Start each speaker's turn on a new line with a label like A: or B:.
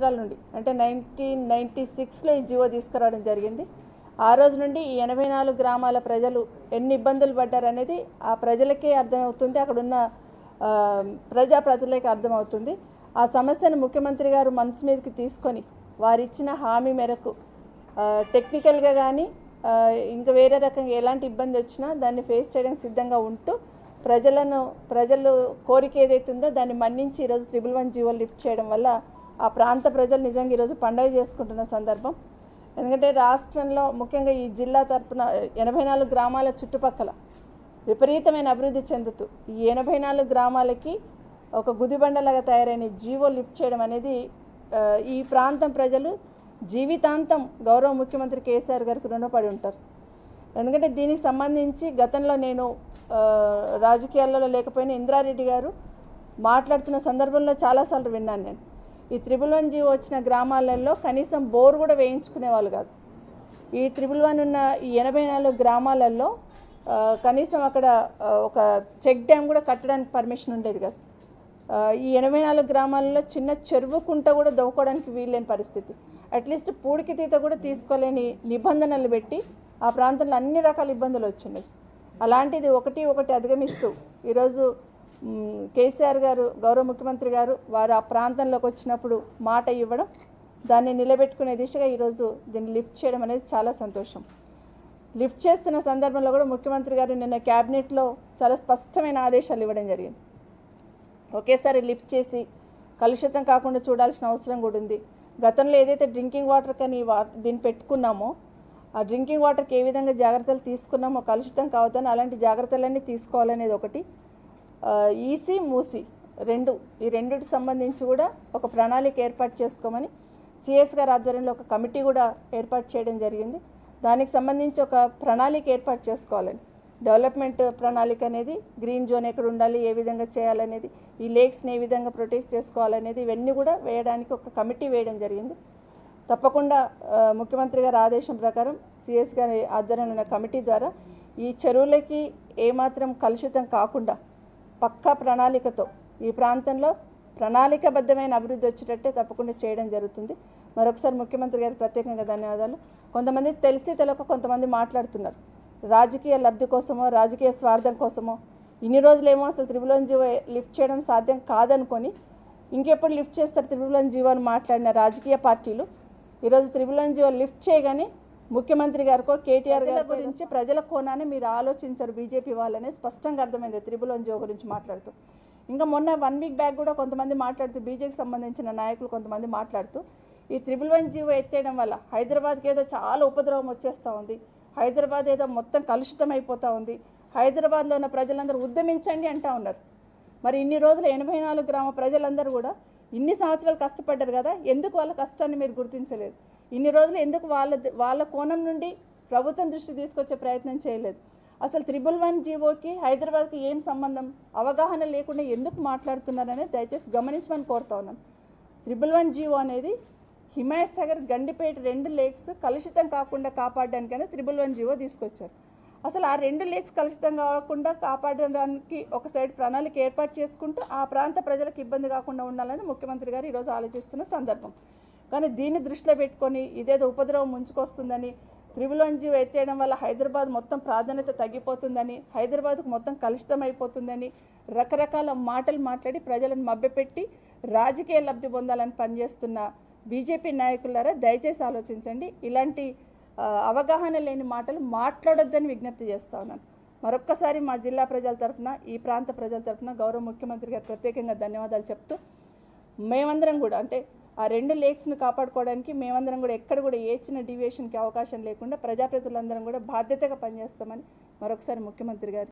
A: సంవత్సరాల నుండి అంటే నైన్టీన్ నైంటీ సిక్స్లో ఈ జీవో తీసుకురావడం జరిగింది. ఆ రోజు నుండి ఈ ఎనభై నాలుగు గ్రామాల ప్రజలు ఎన్ని ఇబ్బందులు పడ్డారనేది ఆ ప్రజలకే అర్థమవుతుంది. అక్కడున్న ప్రజాప్రతినిధులకి అర్థమవుతుంది. ఆ సమస్యను ముఖ్యమంత్రి గారు మనసు మీదకి తీసుకొని వారిచ్చిన హామీ మేరకు టెక్నికల్గా కానీ ఇంకా వేరే రకంగా ఎలాంటి ఇబ్బంది వచ్చినా దాన్ని ఫేస్ చేయడానికి సిద్ధంగా ఉంటూ ప్రజలను ప్రజలు కోరిక ఏదైతుందో దాన్ని మన్నించి ఈరోజు త్రిబుల్ వన్ జీవో లిఫ్ట్ చేయడం వల్ల ఆ ప్రాంత ప్రజలు నిజంగా ఈరోజు పండుగ చేసుకుంటున్న సందర్భం. ఎందుకంటే రాష్ట్రంలో ముఖ్యంగా ఈ జిల్లా తరపున ఎనభై నాలుగు గ్రామాల చుట్టుపక్కల విపరీతమైన అభివృద్ధి చెందుతూ ఈ ఎనభై నాలుగు గ్రామాలకి ఒక గుదిబండలాగా తయారైన జీవో లిఫ్ట్ చేయడం అనేది ఈ ప్రాంతం ప్రజలు జీవితాంతం గౌరవ ముఖ్యమంత్రి కేసీఆర్ గారికి రుణపడి ఉంటారు. ఎందుకంటే దీనికి సంబంధించి గతంలో నేను రాజకీయాల్లో లేకపోయినా ఇంద్రారెడ్డి గారు మాట్లాడుతున్న సందర్భంలో చాలాసార్లు విన్నాను నేను. ఈ త్రిబుల్ వన్ జీవో వచ్చిన గ్రామాలలో కనీసం బోర్ కూడా వేయించుకునే వాళ్ళు కాదు. ఈ త్రిబుల్ వన్ ఉన్న ఈ ఎనభై నాలుగు గ్రామాలలో కనీసం అక్కడ ఒక చెక్ డ్యామ్ కూడా కట్టడానికి పర్మిషన్ ఉండేది కాదు. ఈ ఎనభై నాలుగు గ్రామాలలో చిన్న చెరువు కుంట కూడా దవ్వుకోవడానికి వీల్లేని పరిస్థితి. అట్లీస్ట్ పూడికి తీత కూడా తీసుకోలేని నిబంధనలు పెట్టి ఆ ప్రాంతంలో అన్ని రకాల ఇబ్బందులు వచ్చినాయి అలాంటిది ఒకటి ఒకటి అధిగమిస్తూ ఈరోజు కేసీఆర్ గారు గౌరవ ముఖ్యమంత్రి గారు వారు ఆ ప్రాంతంలోకి వచ్చినప్పుడు మాట ఇవ్వడం దాన్ని నిలబెట్టుకునే దిశగా ఈరోజు దీన్ని లిఫ్ట్ చేయడం అనేది చాలా సంతోషం. లిఫ్ట్ చేస్తున్న సందర్భంలో కూడా ముఖ్యమంత్రి గారు నిన్న క్యాబినెట్లో చాలా స్పష్టమైన ఆదేశాలు ఇవ్వడం జరిగింది. ఒకేసారి లిఫ్ట్ చేసి కలుషితం కాకుండా చూడాల్సిన అవసరం కూడా ఉంది. గతంలో ఏదైతే డ్రింకింగ్ వాటర్ కానీ వా దీన్ని పెట్టుకున్నామో ఆ డ్రింకింగ్ వాటర్కి ఏ విధంగా జాగ్రత్తలు తీసుకున్నామో కలుషితం కావద్దని అలాంటి జాగ్రత్తలన్నీ తీసుకోవాలనేది ఒకటి. ఈసీ మూసి రెండు ఈ రెండిటి సంబంధించి కూడా ఒక ప్రణాళిక ఏర్పాటు చేసుకోమని సిఎస్ గారి ఆధ్వర్యంలో ఒక కమిటీ కూడా ఏర్పాటు చేయడం జరిగింది. దానికి సంబంధించి ఒక ప్రణాళిక ఏర్పాటు చేసుకోవాలని. డెవలప్మెంట్ ప్రణాళిక అనేది గ్రీన్ జోన్ ఎక్కడ ఉండాలి ఏ విధంగా చేయాలనేది ఈ లేక్స్ని ఏ విధంగా ప్రొటెక్ట్ చేసుకోవాలనేది ఇవన్నీ కూడా వేయడానికి ఒక కమిటీ వేయడం జరిగింది. తప్పకుండా ముఖ్యమంత్రి గారి ఆదేశం ప్రకారం సిఎస్ గారి ఆధ్వర్యంలో ఉన్న కమిటీ ద్వారా ఈ చెరువులకి ఏమాత్రం కలుషితం కాకుండా పక్కా ప్రణాళికతో ఈ ప్రాంతంలో ప్రణాళికబద్ధమైన అభివృద్ధి వచ్చేటట్టే తప్పకుండా చేయడం జరుగుతుంది. మరొకసారి ముఖ్యమంత్రి గారికి ప్రత్యేకంగా ధన్యవాదాలు. కొంతమంది తెలిసి తెలియక కొంతమంది మాట్లాడుతున్నారు. రాజకీయ లబ్ధి కోసమో రాజకీయ స్వార్థం కోసమో ఇన్ని రోజులేమో అసలు త్రిబులన్ జీవో లిఫ్ట్ చేయడం సాధ్యం కాదనుకొని ఇంకెప్పుడు లిఫ్ట్ చేస్తారు త్రిబులన్ జీవో అని మాట్లాడిన రాజకీయ పార్టీలు. ఈరోజు త్రిబులన్ జీవో లిఫ్ట్ చేయగానే ముఖ్యమంత్రి గారికో కేటీఆర్ గారి గురించి ప్రజల కోణాన్ని మీరు ఆలోచించరు బీజేపీ వాళ్ళనే. స్పష్టంగా అర్థమైంది త్రిబులన్ జీవో గురించి మాట్లాడుతూ. ఇంకా మొన్న వన్ వీక్ బ్యాక్ కూడా కొంతమంది మాట్లాడుతూ బీజేపీకి సంబంధించిన నాయకులు కొంతమంది మాట్లాడుతూ ఈ త్రిబుల్ వన్ జీవో ఎత్తేయడం వల్ల హైదరాబాద్కి ఏదో చాలా ఉపద్రవం వచ్చేస్తూ ఉంది. హైదరాబాద్ ఏదో మొత్తం కలుషితం అయిపోతూ ఉంది. హైదరాబాద్లో ఉన్న ప్రజలందరూ ఉద్యమించండి అంటా ఉన్నారు. మరి ఇన్ని రోజులు ఎనభై నాలుగు గ్రామ ప్రజలందరూ కూడా ఇన్ని సంవత్సరాలు కష్టపడ్డారు కదా ఎందుకు వాళ్ళ కష్టాన్ని మీరు గుర్తించలేదు? ఇన్ని రోజులు ఎందుకు వాళ్ళ వాళ్ళ కోణం నుండి ప్రభుత్వం దృష్టి తీసుకొచ్చే ప్రయత్నం చేయలేదు? అసలు త్రిబుల్ వన్ జీవోకి హైదరాబాద్కి ఏం సంబంధం? అవగాహన లేకుండా ఎందుకు మాట్లాడుతున్నారనేది దయచేసి గమనించమని కోరుతా ఉన్నాను. త్రిబుల్ వన్ జీవో అనేది హిమాయత్ సాగర్ గండిపేట రెండు లేక్స్ కలుషితం కాకుండా కాపాడడానికైనా త్రిబుల్ వన్ జీవో తీసుకొచ్చారు. అసలు ఆ రెండు లేక్స్ కలుషితం కాకుండా కాపాడడానికి ఒక సైడ్ ప్రణాళిక ఏర్పాటు చేసుకుంటూ ఆ ప్రాంత ప్రజలకు ఇబ్బంది కాకుండా ఉండాలని ముఖ్యమంత్రి గారు ఈరోజు ఆలోచిస్తున్న సందర్భం. కానీ దీన్ని దృష్టిలో పెట్టుకొని ఇదేదో ఉపద్రవం ముంచుకొస్తుందని త్రిబుల్ ఎత్తేయడం వల్ల హైదరాబాద్ మొత్తం ప్రాధాన్యత తగ్గిపోతుందని హైదరాబాద్కు మొత్తం కలుషితం అయిపోతుందని రకరకాల మాటలు మాట్లాడి ప్రజలను మభ్యపెట్టి రాజకీయ లబ్ధి పొందాలని పనిచేస్తున్న బీజేపీ నాయకులారా దయచేసి ఆలోచించండి. ఇలాంటి అవగాహన లేని మాటలు మాట్లాడొద్దని విజ్ఞప్తి చేస్తా ఉన్నాను. మరొక్కసారి మా జిల్లా ప్రజల తరఫున ఈ ప్రాంత ప్రజల తరఫున గౌరవ ముఖ్యమంత్రి గారు ప్రత్యేకంగా ధన్యవాదాలు చెప్తూ మేమందరం కూడా అంటే ఆ రెండు లేక్స్ను కాపాడుకోవడానికి మేమందరం కూడా ఎక్కడ కూడా ఏ చిన్న డివియేషన్కి అవకాశం లేకుండా ప్రజాప్రతినిధులందరం కూడా బాధ్యతగా పనిచేస్తామని మరొకసారి ముఖ్యమంత్రి గారు